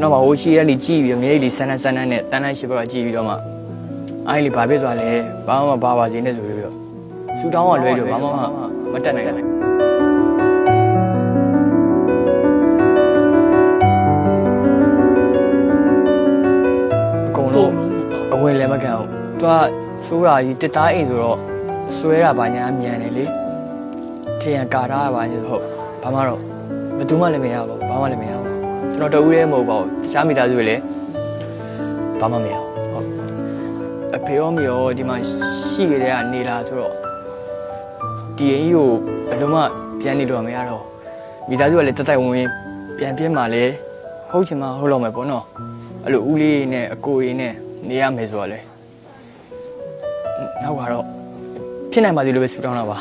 ကျွန်တော်ကဟိုရှိရလေးကြည့်ပြီးတော့မြေကြီးလေးဆန်းဆန်းဆန်းဆန်းနဲ့တန်းတန်းရှိဘက်ကကြည့်ပြီးတော့မှအဲ့ဒီဘာဖြစ်သွားလဲဘာမှမပါပါစေနဲ့ဆိုပြီးတော့ဆူတောင်းကလွဲကြဘာမှမတက်နိုင်ဘူးအကုန်လုံးအဝင်လည်းမခံဘူးသူကစိုးတာကြီးတစ်သားအိမ်ဆိုတော့ဆွဲတာဘာညာမြန်တယ်လေထင်ရကာတာဘာညာဟုတ်ဘာမှတော့ဘယ်သူမှလည်းမရပါဘူးဘာမှလည်းမရပါဘူး ကျွန်တော်တဦးတည်းမဟုတ်ပါဘူးတခြားမိသားစုတွေလည်းဘာမှမရဘူးဟုတ်အဖေရောမေရောဒီမှာရှိကြတဲ့ကနေလာဆိုတော့ဒီအိမ်ကြီးကိုဘယ်လိုမှပြန်နေလို့မရတော့မိသားစုကလည်းတက်တိုက်ဝင်ဝင်ပြန်ပြင်းမှလည်းဟုတ်ချင်မှဟုတ်တော့မယ်ပေါ့နော်အဲ့လိုဦးလေးနဲ့အကိုကြီးနဲ့နေရမယ်ဆိုတော့လေနောက်ကတော့ဖြစ်နိုင်ပါသေးလို့ပဲဆူတောင်းတာပါ